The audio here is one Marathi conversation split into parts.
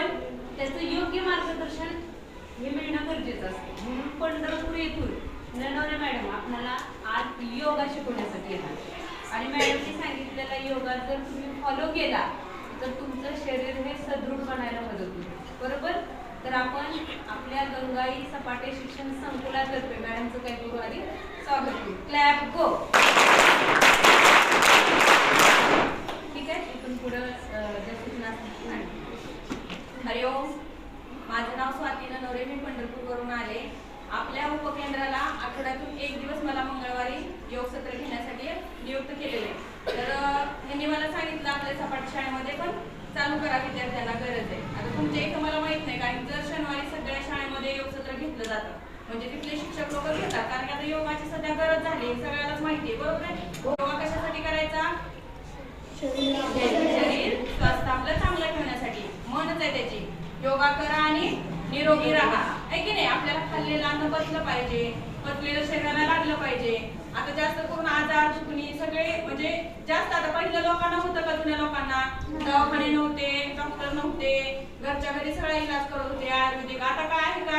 पण त्याचं योग्य मार्गदर्शन हे मिळणं गरजेचं असतं. म्हणून पंढरपूर येथून ननवणे मॅडम आपल्याला आज योगा शिकवण्यासाठी येणार. आणि मॅडमने सांगितलेला योगा जर तुम्ही फॉलो केला तर तुमचं शरीर हे सदृढ बनायला मदत होईल. बरोबर? तर आपण आपल्या गंगाई सपाटे शिक्षण संकुलातर्फे मॅडमचं काही गुरुवारी स्वागत करू. क्लॅप गो ठीक आहे इथून पुढं अं, ज्या सूचना असतील त्या सांगा. हरिओम माझं नाव स्वाती नवरे मी पंढरपूरवरून आले आपल्या उपकेंद्राला आठवड्यातून एक दिवस मला मंगळवारी योग सत्र घेण्यासाठी केलेलं आहे. तर यांनी ह्यांनी मला सांगितलं आपल्या सपाट शाळेमध्ये पण चालू करा विद्यार्थ्यांना गरज आहे. आता तुमच्या इथं मला माहीत नाही कारण जर शनिवारी सगळ्या शाळेमध्ये योग सत्र घेतलं जातं म्हणजे तिथले शिक्षक लोक घेतात कारण की आता योगाची सध्या गरज झाली सगळ्यालाच माहिती आहे बरोबर आहे? योगा कशासाठी करायचा? शरीर स्वस्थ आपलं चांगलं ठेवण्यासाठी. मनच आहे त्याची. योगा करा आणि निरोगी राहा. आहे की नाही? आपल्याला खाल्लेलं अन्न बसलं पाहिजे पचलेलं शरीराला लागलं पाहिजे. आता जास्त करून आजार दुखणी सगळे म्हणजे जास्त आता पहिल्या लोकांना होतं का जुन्या लोकांना? दवाखाने नव्हते डॉक्टर नव्हते घरच्या घरी सगळा इलाज करत होते. आयुर्वेदिक. आता काय आहे का?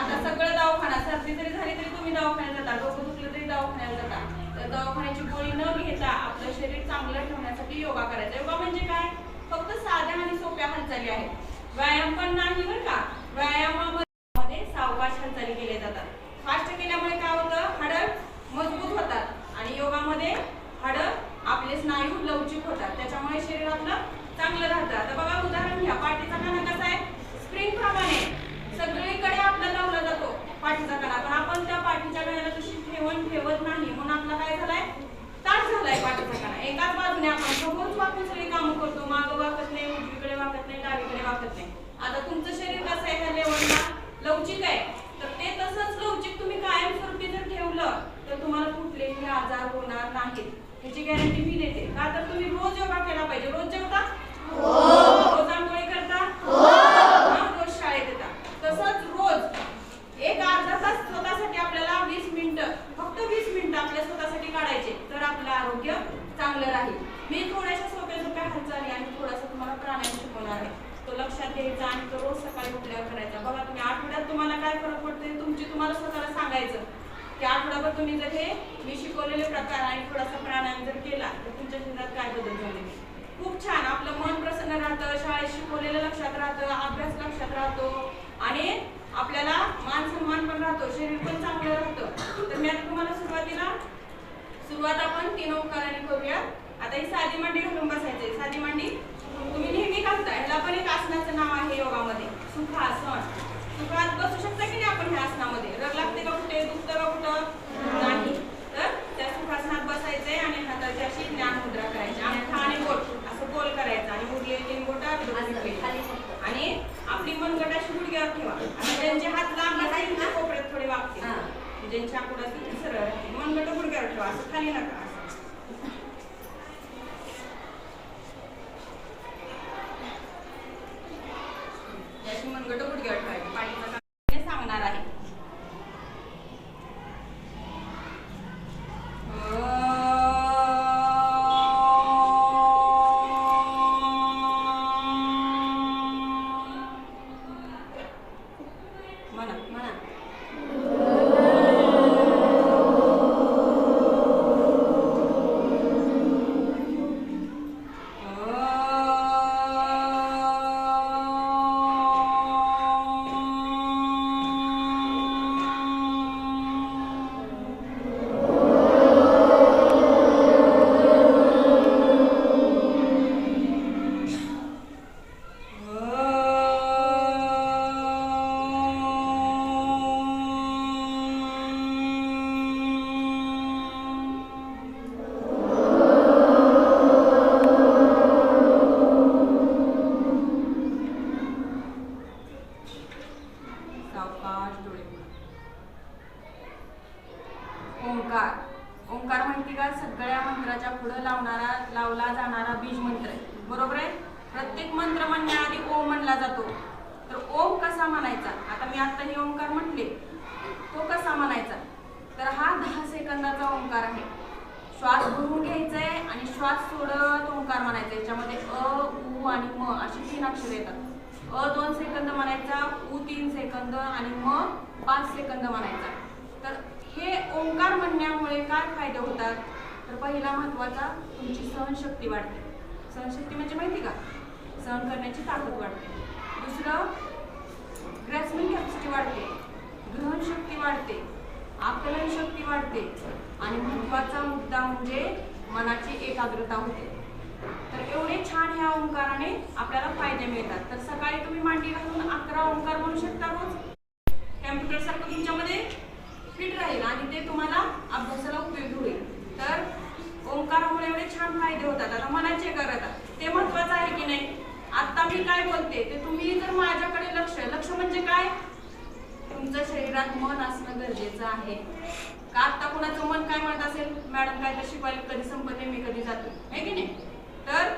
आता सगळं दवाखाना सर्दी जरी झाली तरी तुम्ही दवाखान्यात जाता. डोकं दुखलं तरी दवाखान्यात जाता. तर दवाखान्याची गोळी न घेता आपलं शरीर चांगलं ठेवण्यासाठी योगा करायचा. योगा म्हणजे काय? फक्त साध्या आणि सोप्या हालचाली आहेत. व्यायाम पण नाही बरं का? व्यायामामध्ये सावकाश हालचाली केल्या जातात फास्ट केल्यामुळे काय होतं हाडं मजबूत होतात आणि हाडं आपले स्नायू लवचिक होतात. त्याच्यामुळे शरीर आपलं चांगलं राहतं. आता बघा उदाहरण घ्या. पाठीचा कणा कसा आहे? स्प्रिंग प्रमाणे. सगळीकडे आपला लावला जातो पाठीचा कणा. पण आपण त्या पाठीच्या कण्याला तशी ठेवण ठेवत नाही. म्हणून आपला काय झालाय? ताट झालाय पाठीचा कणा. एकाच बाजूने आपण समोरच वाकून सगळी कामं करतो. मागं वाकत नाही उजवीकडे वाकत नाही डावीकडे वाकत नाही आता तुमचं शरीर कसं आहे ह्या लेवलला लवचिक आहे तर ते तसंच लवचिक तुम्ही कायमस्वरूपी जर ठेवलं तर तुम्हाला कुठलेही आजार होणार नाहीत ह्याची गॅरंटी मी देते का तर तुम्ही रोज योगा केला पाहिजे रोज जेवता रोज आंघोळी करता हा, रोज शाळेत येता तसंच रोज एक अर्धा तास स्वतःसाठी आपल्याला वीस मिनिटं फक्त वीस मिनिटं आपल्या स्वतःसाठी काढायचे तर आपलं आरोग्य चांगलं राहील मी थोड्याशा सोप्या सोप्या हालचाली आणि थोडासा तुम्हाला प्राणायाम शिकवणार आहे तो लक्षात घ्यायचा आणि तो रोज सकाळी उठल्यावर करायचा बघा तुम्ही आठवड्यात तुम्हाला काय फरक पडते तुमची तुम्हाला स्वतःला सांगायचं की आठवड्याभर तुम्ही जर हे मी शिकवलेले आणि थोडासा प्राणायाम जर केला तर तुमच्या शरीरात काय बदल झाले? खूप छान. आपलं मन प्रसन्न राहतं शाळेत शिकवलेलं लक्षात राहतं अभ्यास लक्षात राहतो आणि आपल्याला मान सन्मान पण राहतो शरीर पण चांगलं राहतं. तर मी आता तुम्हाला सुरुवातीला सुरुवात आपण तीन ओंकाराने करूया. आता ही साधी मांडी घालून बसायची साधी मांडी तुम्ही नेहमी घालता. ह्याला पण एक आसनाचं नाव आहे योगामध्ये. सुखासन. सुखात बसू शकता की नाही आपण ह्या आसनामध्ये रग लागते का कुठे दुखतं का कुठं नाही तर त्या सुखासनात बसायचंय आणि हाताची अशी ज्ञान मुद्रा करायची अंगठा आणि बोट असं गोल करायचं आणि उरलेले तीन बोट आणि आपली मनगट अशी गुडघ्यावर ठेवा. आणि ज्यांचे हात लांब असतील ना कोपऱ्यात थोडे वागते ज्यांची आकुड असतील सरळ. मनगट गुडघ्यावर ठेवा असं खाली नका. ओंकार. ओंकार माहिती का सगळ्या मंत्राच्या पुढं लावणारा लावला जाणारा बीज मंत्र आहे. बरोबर आहे? प्रत्येक मंत्र म्हणण्याआधी ओम म्हणला जातो. तर ओम कसा म्हणायचा? आता मी आता हे ओंकार म्हटले. तो कसा म्हणायचा? तर हा दहा सेकंदाचा ओंकार आहे. श्वास भरून घ्यायचा आहे आणि श्वास सोडत ओंकार म्हणायचा. याच्यामध्ये अ उ आणि म अशी तीन अक्षर येतात. अ दोन सेकंद म्हणायचा उ तीन सेकंद आणि म पाच सेकंद म्हणायचा. हे ओंकार म्हणण्यामुळे काय फायदे होतात? तर पहिला महत्त्वाचा तुमची सहनशक्ती वाढते. सहनशक्ती म्हणजे माहिती का? सहन करण्याची ताकद वाढते. दुसरं ग्रॅस्मिंग कॅपॅसिटी वाढते. ग्रहणशक्ती वाढते. आकलन शक्ती वाढते. आणि महत्त्वाचा मुद्दा म्हणजे मनाची एकाग्रता होते. तर एवढे छान ह्या ओंकाराने आपल्याला फायदे मिळतात. तर सकाळी तुम्ही मांडी घालून अकरा ओंकार म्हणू शकता रोज. कॅम्प्युटर आणि ते तुम्हाला अभ्यासाला उपयोगी होईल. तर ओंकारामुळे एवढे छान फायदे होतात. आता मनाचे करत. ते महत्वाचं आहे की नाही? आता मी काय बोलते? ते तुम्ही जर माझ्याकडे लक्ष लक्ष म्हणजे काय? तुमचं शरीरात मन असणं गरजेचं आहे. का आता कुणाचं मन काय म्हणत असेल? मॅडम काय तर शिकवायला कधी संपत नाही मी कधी जातो. आहे की नाही? तर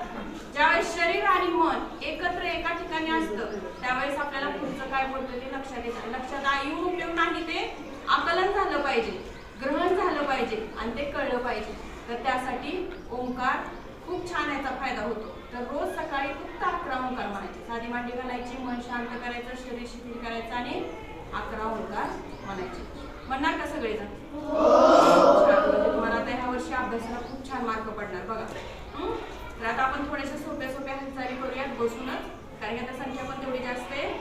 ज्यावेळेस शरीर आणि मन एकत्र एका ठिकाणी असतं त्यावेळेस आपल्याला पुढचं काय बोलतं ते लक्षात येतं. लक्षात आ- येऊन उपयोग नाही ते आकलन झालं पाहिजे ग्रहण झालं पाहिजे आणि ते कळलं पाहिजे. तर त्यासाठी ओंकार खूप छान याचा फायदा होतो. तर रोज सकाळी फक्त अकरा ओंकार म्हणायचे. साधी मांडी घालायची मन शांत करायचं शरीर शिथिल करायचं आणि अकरा ओंकार म्हणायचे. म्हणणार का सगळेजण? छान. म्हणजे तुम्हाला आता ह्या वर्षी अभ्यासाला खूप छान मार्क पडणार बघा. हं? तर आता आपण थोड्याशा सोप्या सोप्या हालचाली करूयात बसूनच. कारण की आता संख्या पण तेवढी जास्त आहे.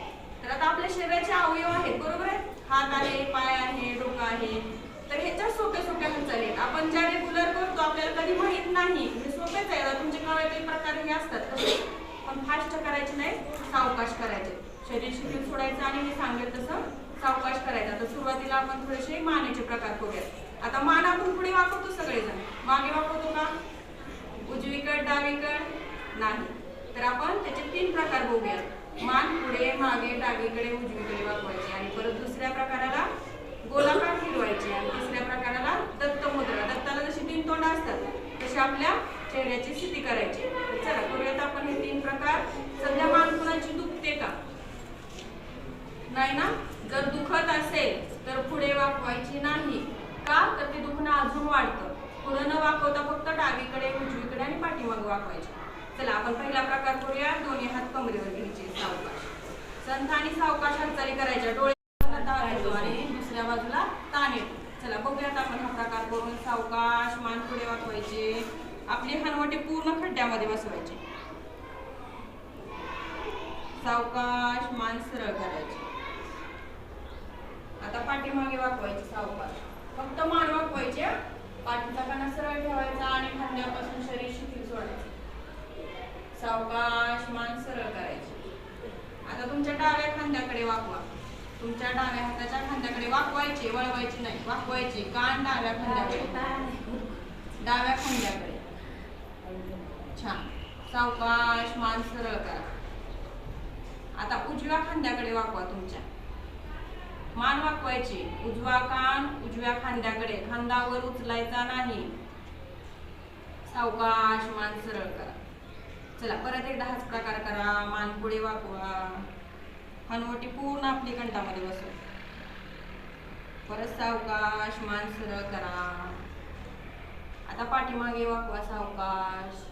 तर आता आपल्या शरीराचे अवयव आहेत बरोबर आहे? हात आहे पाय आहे तर ह्याच्या सोप्या सोप्या हालचाली आहेत आपण ज्या रेग्युलर करतो आपल्याला कधी माहीत नाही. मी सोपेच आहे. आता तुमचे काही प्रकार हे असतात पण फास्ट करायचे नाही सावकाश करायचे. शरीर शिकून सोडायचं आणि मी सांगेल तसं सावकाश करायचं. तर सुरुवातीला आपण थोडेसे मानेचे प्रकार करूयात आता मान आपण पुढे वापरतो सगळेजण. मागे वापरतो का? उजवीकड डावीकड? नाही. तर आपण त्याचे तीन प्रकार बघूया मान पुढे मागे डावीकडे उजवीकडे वापरायचे आणि परत दुसऱ्या प्रकाराला गोलाकार फिरवायची आणि तिसऱ्या प्रकाराला दत्त मुद्रा दत्ताला जशी तीन तोंड असतात तशी आपल्या चेहऱ्याची स्थिती करायची. चला करूयात आपण हे तीन प्रकार. सध्या मान कुणाची दुखते का नाही ना जर दुखत असेल तर पुढे वाकवायची नाही का तर ते दुखणं अजून वाढतं पुढे न वाकवता फक्त डावीकडे उजवीकडे आणि पाठीमागे वाकवायचे चला आपण पहिला प्रकार करूया दोन्ही हात कमरेवर घ्यायचे सावकाश संथ आणि सावकाश हालचाली करायच्या डोळे ताण येतो आणि दुसऱ्या बाजूला ताण येतो चला बघूयात आपण हा प्रकार. करून सावकाश मान पुढे वाचवायचे आपली हनवटे पूर्ण खड्ड्यामध्ये बसवायचे. सावकाश मान सरळ करायचे. आता पाठीमागे वाकवायचे सावकाश. फक्त मान वाकवायचे पाठीचा कणा सरळ ठेवायचा आणि खांद्यापासून शरीर शिथिल सोडायचे. सावकाश मान सरळ करायचे. आता तुमच्या डाव्या खांद्याकडे वाकवा. तुमच्या डाव्या हाताच्या खांद्याकडे वाकवायचे वळवायचे नाही. वाकवायचे. कान डाव्या खांद्याकडे. डाव्या खांद्याकडे. छान. सावकाश मान सरळ करा. आता उजव्या खांद्याकडे वाकवा तुमच्या. मान वाकवायचे. उजवा कान उजव्या खांद्याकडे. खांदावर उचलायचा नाही. सावकाश मान सरळ करा. चला परत एकदा हाच प्रकार करा. मान पुढे वाकवा. हनवटी पूर्ण आपली कंठामध्ये बसू. परत सावकाश मान सरळ करा. आता पाठीमागे वाकवा सावकाश.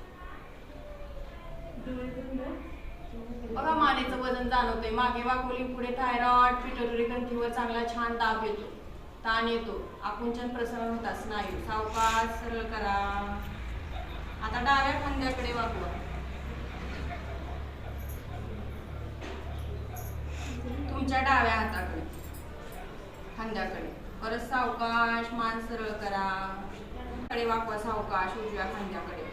बघा मानेचं वजन जाणवतंय. मागे वाकवली पुढे थायरॉइड पिट्युटरी ग्रंथीवर चांगला छान दाब येतो. ताण येतो. आकुंचन प्रसरण होतात स्नायू सावकाश सरळ करा. आता डाव्या खांद्याकडे वाकवा. तुमच्या डाव्या हाताकडे. खांद्याकडे. परत सावकाश मान सरळ करा. कडे वाकवा सावकाश उजव्या खांद्याकडे.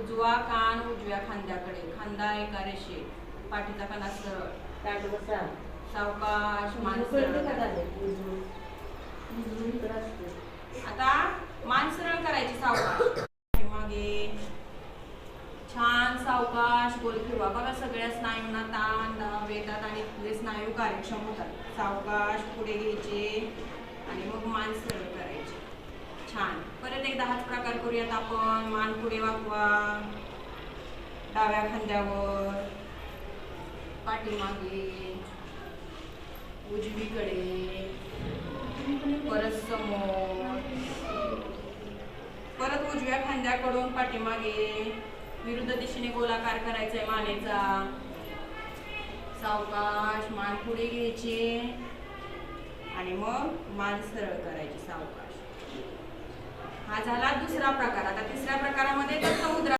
उजवा कान उजव्या खांद्याकडे. खांदा एका रेषे पाठीचा कणा सरळ. सावकाश मान सरळ. आता मान सरळ करायची सावकाश. मागे. छान सावकाश गोल फिरवा. बघा सगळ्या स्नायूंना ताण दाब येतात आणि आपले स्नायू कार्यक्षम होतात. सावकाश पुढे घ्यायचे आणि मग मान सरळ करायची. छान. परत एकदा हाच प्रकार करूयात आपण. मान पुढे वाकवा. डाव्या खांद्यावर. पाठीमागे उजवीकडे. परत समोर. परत उजव्या खांद्याकडून पाठीमागे विरुद्ध दिशेने गोलाकार करायचा आहे मानेचा. सावकाश मान पुढे घ्यायची. आणि मग मान सरळ करायची सावकाश. हा झाला दुसरा प्रकार. आता तिसऱ्या प्रकारामध्ये दत्त मुद्रा